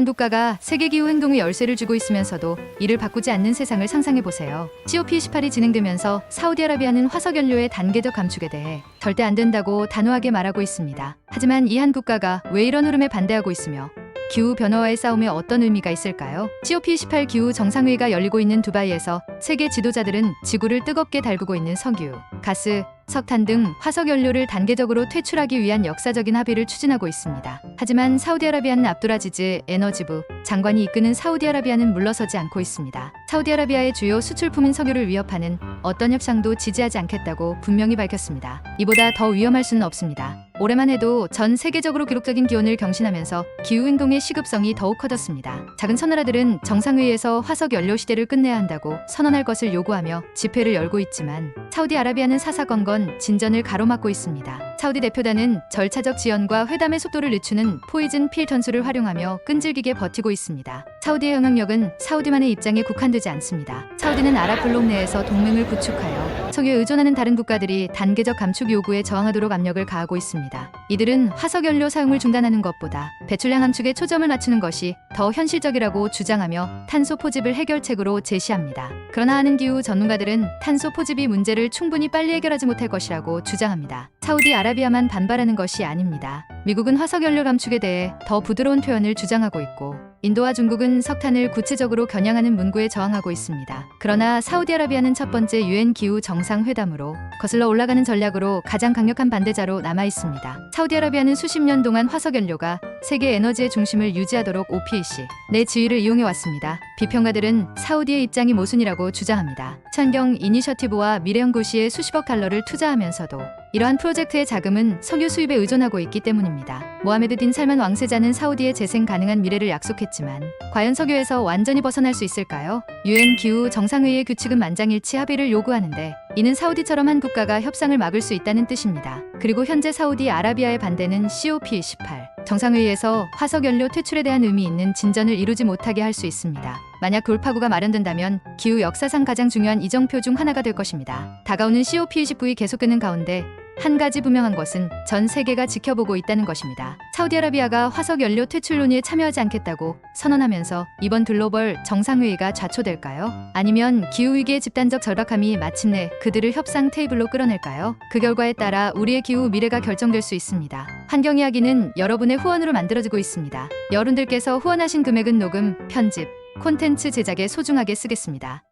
한 국가가 세계 기후 행동의 열쇠를 쥐고 있으면서도 이를 바꾸지 않는 세상을 상상해 보세요. COP28이 진행되면서 사우디아라비아는 화석 연료의 단계적 감축에 대해 절대 안 된다고 단호하게 말하고 있습니다. 하지만 이 한 국가가 왜 이런 흐름에 반대하고 있으며 기후 변화와의 싸움에 어떤 의미가 있을까요? COP28 기후 정상회의가 열리고 있는 두바이에서 세계 지도자들은 지구를 뜨겁게 달구고 있는 석유, 가스, 석탄 등 화석 연료를 단계적으로 퇴출하기 위한 역사적인 합의를 추진하고 있습니다. 하지만 사우디아라비아는 압두라지즈 에너지부 장관이 이끄는 사우디아라비아는 물러서지 않고 있습니다. 사우디아라비아의 주요 수출품인 석유를 위협하는 어떤 협상도 지지하지 않겠다고 분명히 밝혔습니다. 이보다 더 위험할 수는 없습니다. 올해만 해도 전 세계적으로 기록적인 기온을 경신하면서 기후 행동의 시급성이 더욱 커졌습니다. 작은 선나라들은 정상회의에서 화석 연료 시대를 끝내야 한다고 선언할 것을 요구하며 집회를 열고 있지만 사우디아라비아는 사사건건 진전을 가로막고 있습니다. 사우디 대표단은 절차적 지연과 회담의 속도를 늦추는 포이즌 필 전술을 활용하며 끈질기게 버티고 있습니다. 사우디의 영향력은 사우디만의 입장에 국한되지 않습니다. 사우디는 아랍 블록 내에서 동맹을 구축하여 석유에 의존하는 다른 국가들이 단계적 감축 요구에 저항하도록 압력을 가하고 있습니다. 이들은 화석 연료 사용을 중단하는 것보다 배출량 함축에 초점을 맞추는 것이 더 현실적이라고 주장하며 탄소 포집을 해결책으로 제시합니다. 그러나 하는 기후 전문가들은 탄소 포집이 문제를 충분히 빨리 해결하지 못할 것이라고 주장합니다. 사우디아라비아만 반발하는 것이 아닙니다. 미국은 화석 연료 감축에 대해 더 부드러운 표현을 주장하고 있고 인도와 중국은 석탄을 구체적으로 겨냥하는 문구에 저항하고 있습니다. 그러나 사우디아라비아는 첫 번째 유엔 기후 정상회담으로 거슬러 올라가는 전략으로 가장 강력한 반대자로 남아 있습니다. 사우디아라비아는 수십 년 동안 화석 연료가 세계 에너지의 중심을 유지하도록 OPEC 내 지위를 이용해 왔습니다. 비평가들은 사우디의 입장이 모순이라고 주장합니다. 천경 이니셔티브와 미래연구시에 수십억 달러를 투자하면서도 이러한 프로젝트의 자금은 석유 수입에 의존하고 있기 때문입니다. 모하메드 딘 살만 왕세자는 사우디의 재생 가능한 미래를 약속했지만 과연 석유에서 완전히 벗어날 수 있을까요? 유엔 기후 정상회의의 규칙은 만장일치 합의를 요구하는데 이는 사우디처럼 한 국가가 협상을 막을 수 있다는 뜻입니다. 그리고 현재 사우디 아라비아의 반대는 COP28 정상회의에서 화석 연료 퇴출에 대한 의미 있는 진전을 이루지 못하게 할 수 있습니다. 만약 돌파구가 마련된다면 기후 역사상 가장 중요한 이정표 중 하나가 될 것입니다. 다가오는 COP29이 계속되는 가운데 한 가지 분명한 것은 전 세계가 지켜보고 있다는 것입니다. 사우디아라비아가 화석 연료 퇴출 논의에 참여하지 않겠다고 선언하면서 이번 글로벌 정상회의가 좌초될까요? 아니면 기후 위기의 집단적 절박함이 마침내 그들을 협상 테이블로 끌어낼까요? 그 결과에 따라 우리의 기후 미래가 결정될 수 있습니다. 환경 이야기는 여러분의 후원으로 만들어지고 있습니다. 여러분들께서 후원하신 금액은 녹음, 편집, 콘텐츠 제작에 소중하게 쓰겠습니다.